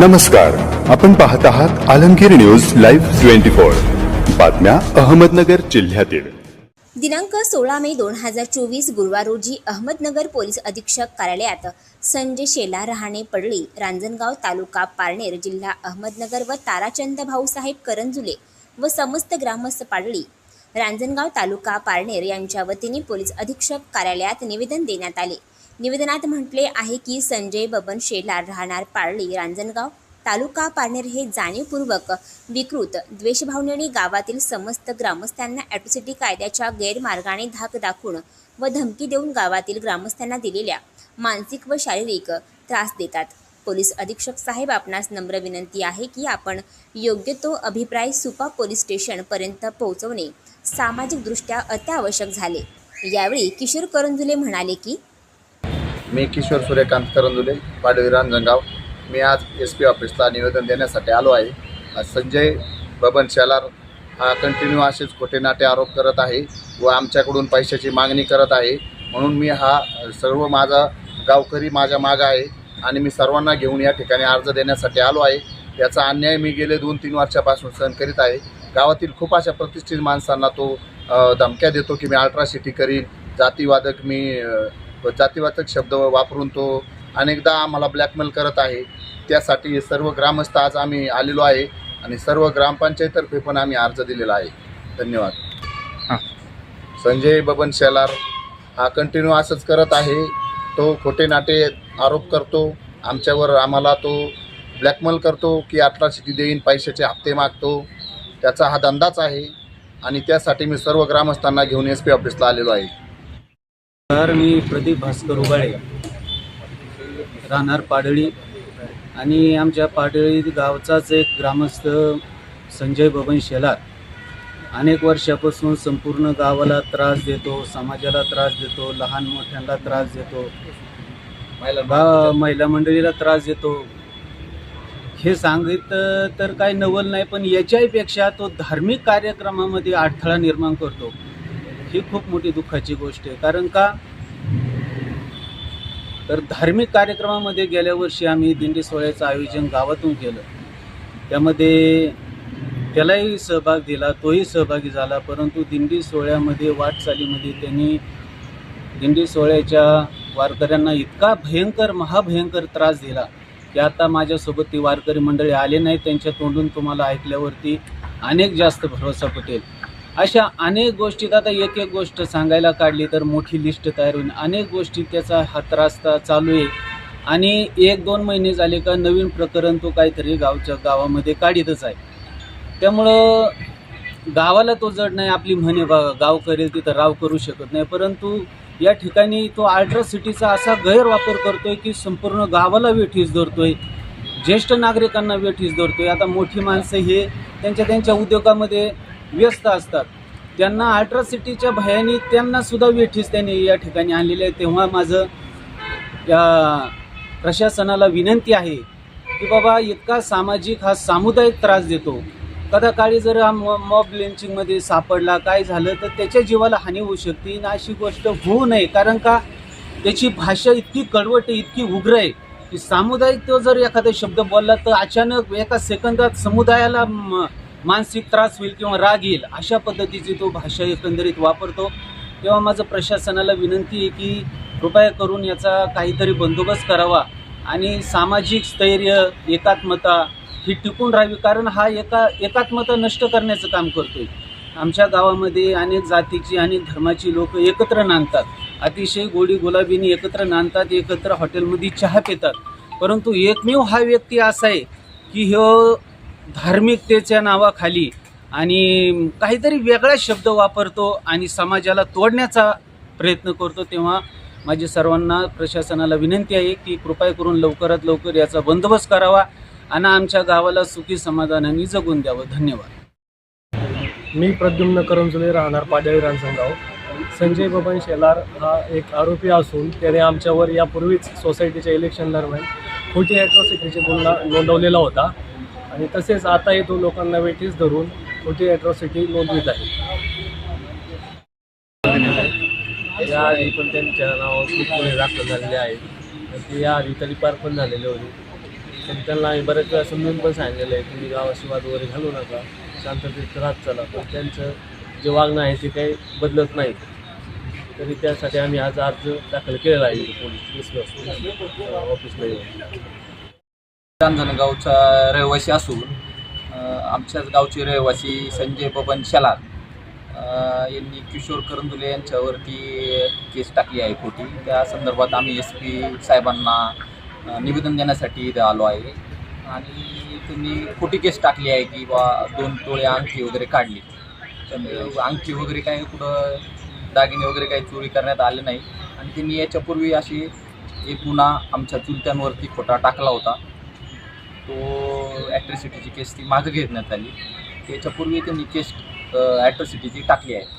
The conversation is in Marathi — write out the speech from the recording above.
नमस्कार. आपण पाहत आहात Alamgir news live twenty four. बातम्या अहमदनगर जिल्ह्यातील. दिनांक सोळा मे दोन हजार चोवीस गुरुवार रोजी अहमदनगर पोलीस अधीक्षक कार्यालयात संजय शेला रहाणे पडळी रांजणगाव तालुका पारनेर जिल्हा अहमदनगर व ताराचंद भाऊसाहेब करंजुले व समस्त ग्रामस्थ पाडळी रांजणगाव तालुका पारनेर यांच्या वतीने पोलीस अधीक्षक कार्यालयात निवेदन देण्यात आले. निवेदनात म्हटले आहे की संजय बबन शेलार राहणार पारळी रांजणगाव तालुका पारनेर हे जाणीवपूर्वक विकृत. द्वेषभावनेने गावातील समस्त ग्रामस्थांना ॲटोसिटी कायद्याच्या गैरमार्गाने धाक दाखवून व धमकी देऊन गावातील ग्रामस्थांना दिलेल्या मानसिक व शारीरिक त्रास देतात. पोलीस अधीक्षक साहेब आपणास नम्र विनंती आहे की आपण योग्य तो अभिप्राय सुपा पोलीस स्टेशनपर्यंत पोहोचवणे सामाजिकदृष्ट्या अत्यावश्यक झाले. यावेळी किशोर करंजुले म्हणाले की मी किशोर सूर्यकांत करंजुले पाडवी रांजणगाव. मी आज एस पी ऑफिसला निवेदन देण्यासाठी आलो आहे. संजय बबन शेलार हा कंटिन्यू असेच खोटे नाटे आरोप करत आहे व आमच्याकडून पैशाची मागणी करत आहे. म्हणून मी हा सर्व माझा गावकरी माझ्या मागं आहे आणि मी सर्वांना घेऊन या ठिकाणी अर्ज देण्यासाठी आलो आहे. याचा अन्याय मी गेले दोन तीन वर्षापासून सहन करीत आहे. गावातील खूप अशा प्रतिष्ठित माणसांना तो धमक्या देतो की मी अल्ट्रासिटी करीन. जातीवादक मी अ, जातीवादक शब्द वापरून तो अनेकदा आम्हाला ब्लॅकमेल करत आहे. त्यासाठी हे सर्व ग्रामस्थ आज आम्ही आलेलो आहे आणि सर्व ग्रामपंचायतर्फे पण आम्ही अर्ज दिलेला आहे. धन्यवाद. संजय बबन शेलार हा कंटिन्यू असंच करत आहे. तो खोटे नाटे आरोप करतो. आमच्यावर आम्हाला तो ब्लॅकमेल करतो की अठराशे देईन पैशाचे हप्ते मागतो. त्याचा हा धंदाच आहे आणि त्यासाठी मी सर्व ग्रामस्थांना घेऊन एस पी ऑफिसला आलेलो आहे. तर मी प्रदीप भास्कर उबाळे राहणार पाडळी. आणि आमच्या पाडळी गावचाच एक ग्रामस्थ संजय बबन शेलार. अनेक वर्षापासून संपूर्ण गावाला त्रास देतो समाजाला त्रास देतो लहान मोठ्यांना त्रास देतो बा महिला मंडळीला त्रास देतो. हे सांगितलं तर काय नवल नाही पण याच्याहीपेक्षा तो धार्मिक कार्यक्रमामध्ये अडथळा निर्माण करतो. ही खूप मोठी दुःखाची गोष्ट आहे. कारण का? तर धार्मिक कार्यक्रमामध्ये गेल्या वर्षी आम्ही दिंडी सोहळ्याचं आयोजन गावातून केलं. त्यामध्ये त्यालाही सहभाग दिला तोही सहभागी झाला. परंतु दिंडी सोहळ्यामध्ये वाटचालीमध्ये त्यांनी दिंडी सोहळ्याच्या वारकऱ्यांना इतका भयंकर महाभयंकर त्रास दिला की आता माझ्यासोबत ती वारकरी मंडळी आले नाही त्यांच्या तोंडून तुम्हाला ऐकल्यावरती अनेक जास्त भरोसा पटेल अशा अनेक गोष्टीत आता एक एक गोष्ट सांगायला काढली तर मोठी लिस्ट तयार होईल. अनेक गोष्टी त्याचा हा त्रास चालू आहे. आणि एक दोन महिने झाले का नवीन प्रकरण तो काहीतरी गावच्या गावामध्ये काढीतच आहे. त्यामुळं गावाला तो जड नाही आपली म्हणे बा गाव करेल तिथं राव करू शकत नाही. परंतु या ठिकाणी तो अल्ट्रासिटीचा असा गैरवापर करतोय की संपूर्ण गावाला वेठीस धरतोय. ज्येष्ठ नागरिकांना वेठीस धरतोय. आता मोठी माणसं हे त्यांच्या त्यांच्या उद्योगामध्ये व्यस्त असतात. त्यांना अल्ट्रासिटीच्या भयाने त्यांना सुद्धा वेठीस त्यांनी या ठिकाणी आणलेले आहे तेव्हा माझं या प्रशासनाला विनंती आहे की बाबा इतका सामाजिक हा सामुदायिक त्रास देतो. कदा काळी जर हा मॉ मॉब लिंचिंगमध्ये सापडला काय झालं तर त्याच्या जीवाला हानी होऊ शकते. आणि अशी गोष्ट होऊ नये कारण का त्याची भाषा इतकी कडवट आहे इतकी उग्र आहे की सामुदायिक तो जर एखादा शब्द बोलला तर अचानक एका सेकंदात समुदायाला म- मानसिक त्रास होईल किंवा राग येईल अशा पद्धतीची तो भाषा एकंदरीत वापरतो. तेव्हा माझं प्रशासनाला विनंती आहे की कृपया करून याचा काहीतरी बंदोबस्त करावा आणि सामाजिक स्थैर्य एकात्मता ही टिकून राहावी कारण हा एका एकात्मता नष्ट करण्याचं काम करतोय. आमच्या गावामध्ये अनेक जातीची अनेक धर्माची लोक एकत्र नांदतात. अतिशय गोडी गुलाबीने एकत्र नांदतात एकत्र हॉटेलमध्ये चहा पितात. परंतु एकमेव हा व्यक्ती असा आहे की ह्यो धार्मिकतेच्या नावाखाली आणि काहीतरी वेगळा शब्द वापरतो आणि समाजाला तोडण्याचा प्रयत्न करतो तेव्हा माझी सर्वांना प्रशासनाला विनंती आहे की कृपया करून लवकरात लवकर याचा बंदोबस्त करावा आणि आमच्या गावाला सुखी समाधानाने जगून द्यावं. धन्यवाद. मी प्रद्युम्न करंजुले राहणार पाडळी रानसंगाव. संजय बबन शेलार हा एक आरोपी असून त्याने आमच्यावर यापूर्वीच सोसायटीच्या इलेक्शन दरम्यान खोटी ॲट्रॉसिटीची गुन्हा नोंदवलेला होता. आणि तसेच आताही तो लोकांना वेठीस धरून मोठी अॅट्रॉसिटी नोंदवित आहे. या आधी पण त्यांच्या नावावर खूप गुन्हे दाखल झालेले आहेत. ते या आधी तरी पार पण झालेले होते. पण त्यांना आम्ही बऱ्याच वेळा समजून पण सांगितलेलं आहे तुम्ही गावाशी वाद वगैरे घालू नका. शांततेत राहत चला. पण त्यांचं जे वागणं आहे ते काही बदलत नाही. तरी त्यासाठी आम्ही आज अर्ज दाखल केलेला आहे पोलीस ऑफिसला येऊन रांजणगावचा रहिवासी असून आमच्याच गावचे रहिवासी संजय बबन शेलार यांनी किशोर करंदुले यांच्यावरती केस टाकली आहे खोटी. त्या संदर्भात आम्ही एस पी साहेबांना निवेदन देण्यासाठी इथं आलो आहे. आणि त्यांनी खोटी केस टाकली आहे की बा दोन टोळे अंगठी वगैरे काढली. तर अंगठी वगैरे काही कुठं दागिने वगैरे काही चोरी करण्यात आले नाही. आणि त्यांनी याच्यापूर्वी अशी एक गुन्हा आमच्या चुलत्यांवरती खोटा टाकला होता. तो ॲट्रॉसिटीची केस ती मागं घेण्यात आली. त्याच्यापूर्वी त्यांनी केस ॲट्रॉसिटीची टाकली आहे.